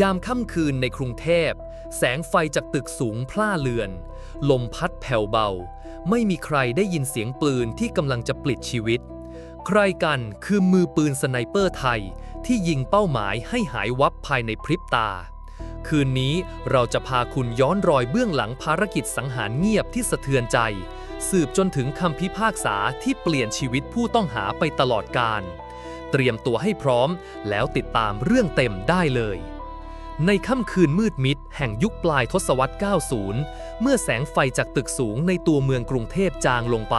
ยามค่ำคืนในกรุงเทพ แสงไฟจากตึกสูงพล่าเลือน ลมพัดแผ่วเบา ไม่มีใครได้ยินเสียงปืนที่กำลังจะปลิดชีวิต ใครกันคือมือปืนสไนเปอร์ไทยที่ยิงเป้าหมายให้หายวับภายในพริบตา คืนนี้เราจะพาคุณย้อนรอยเบื้องหลังภารกิจสังหารเงียบที่สะเทือนใจ สืบจนถึงคำพิพากษาที่เปลี่ยนชีวิตผู้ต้องหาไปตลอดกาลเตรียมตัวให้พร้อมแล้วติดตามเรื่องเต็มได้เลย ในค่ำคืนมืดมิดแห่งยุคปลายทศวรรษ 90 เมื่อแสงไฟจากตึกสูงในตัวเมืองกรุงเทพจางลงไป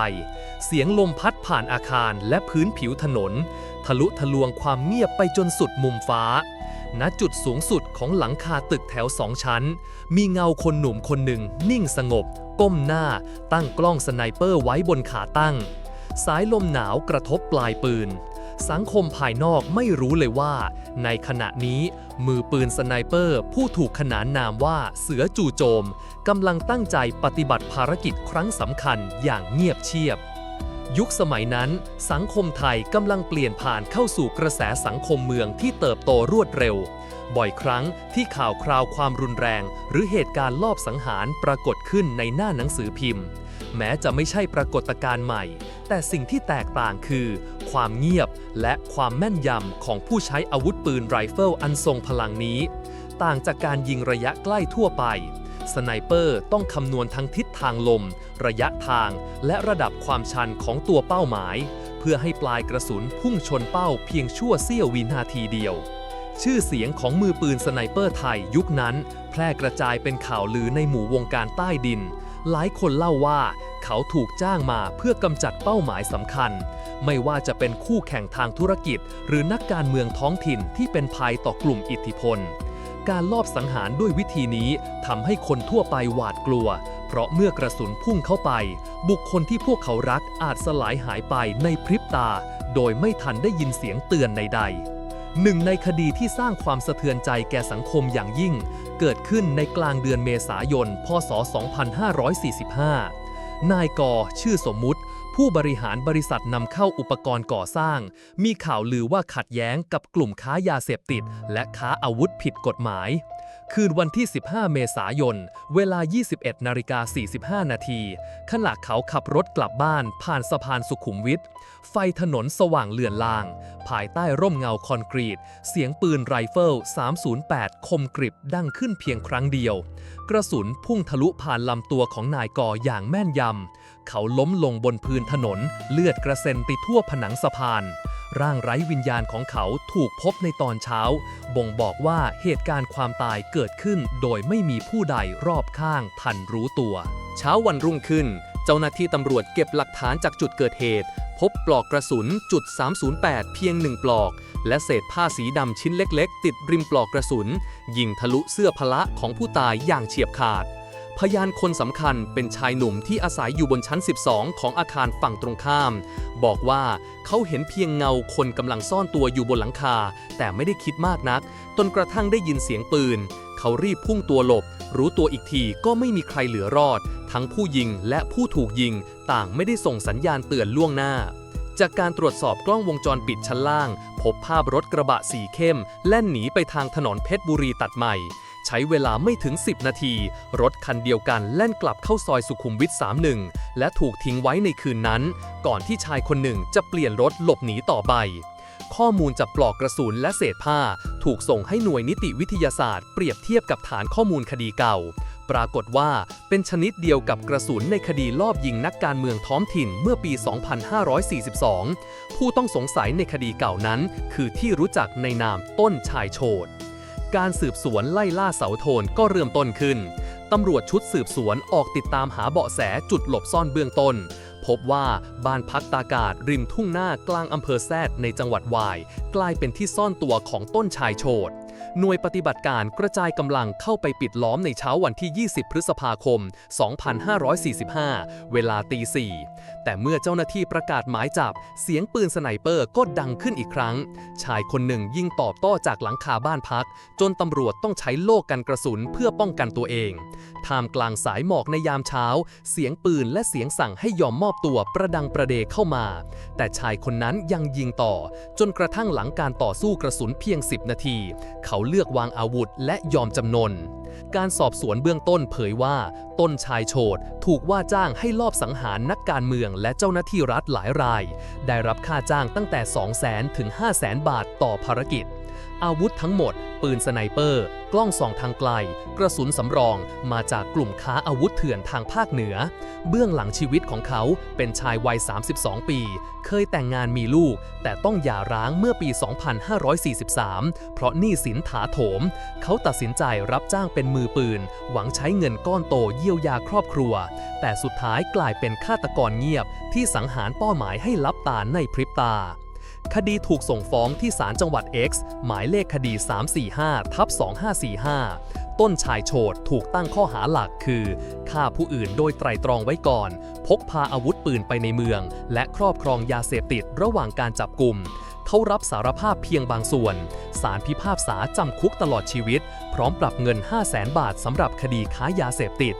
เสียงลมพัดผ่านอาคารและพื้นผิวถนน ทะลุทะลวงความเงียบไปจนสุดมุมฟ้า ณ จุดสูงสุดของหลังคาตึกแถวสองชั้น มีเงาคนหนุ่มคนหนึ่ง นิ่งสงบ ก้มหน้า ตั้งกล้องสไนเปอร์ไว้บนขาตั้ง สายลมหนาวกระทบปลายปืน สังคมภายนอกไม่รู้เลยว่า ในขณะนี้ มือปืนสไนเปอร์ ผู้ถูกขนานนามว่าเสือจู่โจมกำลังตั้งใจปฏิบัติภารกิจครั้งสำคัญอย่างเงียบเชียบ ยุคสมัยนั้น สังคมไทยกำลังเปลี่ยนผ่านเข้าสู่กระแสสังคมเมืองที่เติบโตรวดเร็ว บ่อยครั้งที่ข่าวคราวความรุนแรง หรือเหตุการณ์ลอบสังหารปรากฏขึ้นในหน้าหนังสือพิมพ์ แม้จะไม่ใช่ปรากฏการณ์ใหม่ แต่สิ่งที่แตกต่างคือ ความเงียบและความแม่นยำของผู้ใช้อาวุธปืนไรเฟิลอันทรงพลังนี้ ต่างจากการยิงระยะใกล้ทั่วไป สไนเปอร์ต้องคำนวณทั้งทิศทางลม ระยะทาง และระดับความชันของตัวเป้าหมาย เพื่อให้ปลายกระสุนพุ่งชนเป้าเพียงชั่วเสี้ยววินาทีเดียวชื่อเสียงของมือปืนสไนเปอร์ไทยยุคนั้น แพร่กระจายเป็นข่าวลือในหมู่วงการใต้ดิน หลายคนเล่าว่า เขาถูกจ้างมาเพื่อกำจัดเป้าหมายสำคัญ ไม่ว่าจะเป็นคู่แข่งทางธุรกิจ หรือนักการเมืองท้องถิ่นที่เป็นภัยต่อกลุ่มอิทธิพล การลอบสังหารด้วยวิธีนี้ทำให้คนทั่วไปหวาดกลัว เพราะเมื่อกระสุนพุ่งเข้าไป บุคคลที่พวกเขารักอาจสลายหายไปในพริบตา โดยไม่ทันได้ยินเสียงเตือนใดๆ หนึ่งในคดีที่สร้างความสะเทือนใจแก่สังคมอย่างยิ่ง เกิดขึ้นในกลางเดือนเมษายน พศ 2545 นายกอชื่อสมมุติ ผู้บริหารบริษัทนำเข้าอุปกรณ์ก่อสร้าง มีข่าวลือว่าขัดแย้งกับกลุ่มค้ายาเสพติด และค้าอาวุธผิดกฎหมายคืนวันที่ 15 เมษายน เวลา 21นาฬิกา45 นาที ขณะเขาขับรถกลับบ้านผ่านสะพานสุขุมวิท ไฟถนนสว่างเลือนลาง ภายใต้ร่มเงาคอนกรีต เสียงปืนไรเฟิล 308 คมกริบดังขึ้นเพียงครั้งเดียว กระสุนพุ่งทะลุผ่านลำตัวของนายกออย่างแม่นยำ เขาล้มลงบนพื้นถนน เลือดกระเซ็นไปทั่วผนังสะพาน ร่างไร้วิญญาณของเขาถูกพบในตอนเช้า บ่งบอกว่าเหตุการณ์ความตายเกิดขึ้นโดยไม่มีผู้ใดรอบข้างทันรู้ตัว เช้าวันรุ่งขึ้น เจ้าหน้าที่ตำรวจเก็บหลักฐานจากจุดเกิดเหตุ พบปลอกกระสุนจุด 308 เพียงหนึ่งปลอก และเศษผ้าสีดำชิ้นเล็ก ๆ ติดริมปลอกกระสุน ยิงทะลุเสื้อพละของผู้ตายอย่างเฉียบขาด พยานคนสำคัญเป็นชายหนุ่มที่อาศัยอยู่บนชั้น 12 ของอาคารฝั่งตรงข้าม บอกว่าเขาเห็นเพียงเงาคนกำลังซ่อนตัวอยู่บนหลังคา แต่ไม่ได้คิดมากนักจนกระทั่งได้ยินเสียงปืน เขารีบพุ่งตัวหลบ รู้ตัวอีกทีก็ไม่มีใครเหลือรอด ทั้งผู้ยิงและผู้ถูกยิง ต่างไม่ได้ส่งสัญญาณเตือนล่วงหน้าจากการตรวจสอบกล้องวงจรปิดชั้นล่าง พบภาพรถกระบะสีเข้ม แล่นหนีไปทางถนนเพชรบุรีตัดใหม่ ใช้เวลาไม่ถึง 10 นาที รถคันเดียวกันแล่นกลับเข้าซอยสุขุมวิท 31 และถูกทิ้งไว้ในคืนนั้น ก่อนที่ชายคนหนึ่งจะเปลี่ยนรถหลบหนีต่อไป ข้อมูลจากปลอกกระสุนและเศษผ้า ถูกส่งให้หน่วยนิติวิทยาศาสตร์เปรียบเทียบกับฐานข้อมูลคดีเก่า ปรากฏว่าเป็นชนิดเดียวกับกระสุนในคดีลอบยิงนักการเมืองท้องถิ่นเมื่อปี 2542 ผู้ต้องสงสัยในคดีเก่านั้น คือที่รู้จักในนามต้นชายโฉด การสืบสวนไล่ล่าเสาโทนก็เริ่มต้นขึ้น ตำรวจชุดสืบสวนออกติดตามหาเบาะแสจุดหลบซ่อนเบื้องต้น พบว่าบ้านพักตากาศริมทุ่งหน้ากลางอำเภอแซดในจังหวัดวาย กลายเป็นที่ซ่อนตัวของต้นชายโฉด หน่วยปฏิบัติการกระจายกำลังเข้าไปปิดล้อมในเช้าวันที่ 20 พฤษภาคม 2545 เวลาตีสี่แต่เมื่อเจ้าหน้าที่ประกาศหมายจับ เสียงปืนสไนเปอร์ก็ดังขึ้นอีกครั้ง ชายคนหนึ่งยิงตอบโต้จากหลังคาบ้านพัก จนตำรวจต้องใช้โล่กันกระสุนเพื่อป้องกันตัวเอง ท่ามกลางสายหมอกในยามเช้า เสียงปืนและเสียงสั่งให้ยอมมอบตัวประดังประเดเข้ามา แต่ชายคนนั้นยังยิงต่อ จนกระทั่งหลังการต่อสู้กระสุนเพียง 10 นาทีเขาเขาเลือกวางอาวุธและยอมจำนน การสอบสวนเบื้องต้นเผยว่า ต้นชายโฉดถูกว่าจ้างให้ลอบสังหารนักการเมืองและเจ้าหน้าที่รัฐหลายราย ได้รับค่าจ้างตั้งแต่ 200,000ถึง500,000 บาทต่อภารกิจ อาวุธทั้งหมด ปืนสไนเปอร์ กล้องส่องทางไกล กระสุนสำรองมาจากกลุ่มค้าอาวุธเถื่อนทางภาคเหนือ เบื้องหลังชีวิตของเขาเป็นชายวัย 32 ปี เคยแต่งงานมีลูก แต่ต้องหย่าร้างเมื่อปี 2543 เพราะหนี้สินถาโถม เขาตัดสินใจรับจ้างเป็นมือปืน หวังใช้เงินก้อนโตเยียวยาครอบครัว แต่สุดท้ายกลายเป็นฆาตกรเงียบที่สังหารเป้าหมายให้ลับตาในพริบตา คดีถูกส่งฟ้องที่ศาลจังหวัด X หมายเลขคดี 345ทับ2545 ต้นชายโฉดถูกตั้งข้อหาหลักคือฆ่าผู้อื่นโดยไตรตรองไว้ก่อน พกพาอาวุธปืนไปในเมือง และครอบครองยาเสพติดระหว่างการจับกลุ่มเขารับสารภาพเพียงบางส่วนศาลพิพากษาจำคุกตลอดชีวิต พร้อมปรับเงิน 5 0 0แสนบาทสำหรับคดีค้ายาเสพติด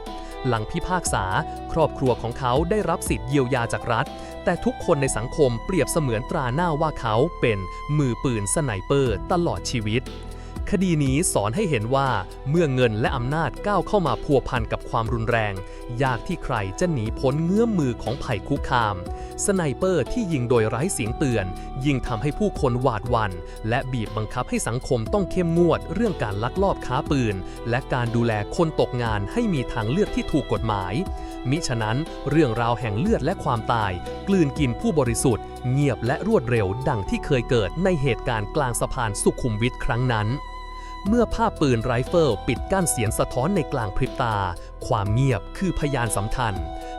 หลังพิพากษา ครอบครัวของเขาได้รับสิทธิ์เยียวยาจากรัฐ แต่ทุกคนในสังคมเปรียบเสมือนตราหน้าว่าเขาเป็นมือปืนสไนเปอร์ตลอดชีวิต คดีนี้สอนให้เห็นว่าเมื่อเงินและอำนาจก้าวเข้ามาพัวพันกับความรุนแรง ยากที่ใครจะหนีพ้นเงื้อมมือของภัยคุกคาม สไนเปอร์ที่ยิงโดยไร้เสียงเตือน ยิ่งทำให้ผู้คนหวาดหวั่นและบีบบังคับให้สังคมต้องเข้มงวดเรื่องการลักลอบค้าปืน และการดูแลคนตกงานให้มีทางเลือกที่ถูกกฎหมาย มิฉะนั้นเรื่องราวแห่งเลือดและความตาย กลืนกินผู้บริสุทธิ์ เงียบและรวดเร็วดังที่เคยเกิดในเหตุการณ์กลางสะพานสุขุมวิทครั้งนั้น เมื่อภาพปืนไรเฟิลปิดกั้นเสียงสะท้อนในกลางพริบตา ความเงียบคือพยานสำคัญ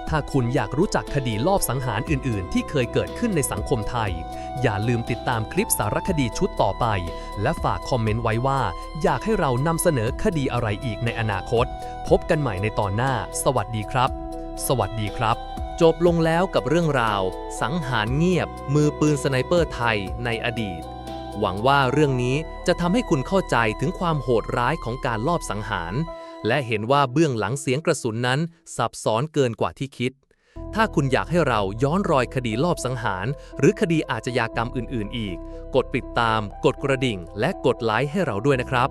ถ้าคุณอยากรู้จักคดีลอบสังหารอื่น ๆ ที่เคยเกิดขึ้นในสังคมไทย อย่าลืมติดตามคลิปสารคดีชุดต่อไป และฝากคอมเมนต์ไว้ว่า อยากให้เรานำเสนอคดีอะไรอีกในอนาคต พบกันใหม่ในตอนหน้า สวัสดีครับ สวัสดีครับ จบลงแล้วกับเรื่องราว สังหารเงียบ มือปืนสไนเปอร์ไทยในอดีต หวังว่าเรื่องนี้จะทำให้คุณเข้าใจถึงความโหดร้ายของการลอบสังหาร และเห็นว่าเบื้องหลังเสียงกระสุนนั้นซับซ้อนเกินกว่าที่คิด ถ้าคุณอยากให้เราย้อนรอยคดีลอบสังหาร หรือคดีอาชญากรรมอื่น ๆ อีก กดติดตาม กดกระดิ่ง และกดไลค์ให้เราด้วยนะครับ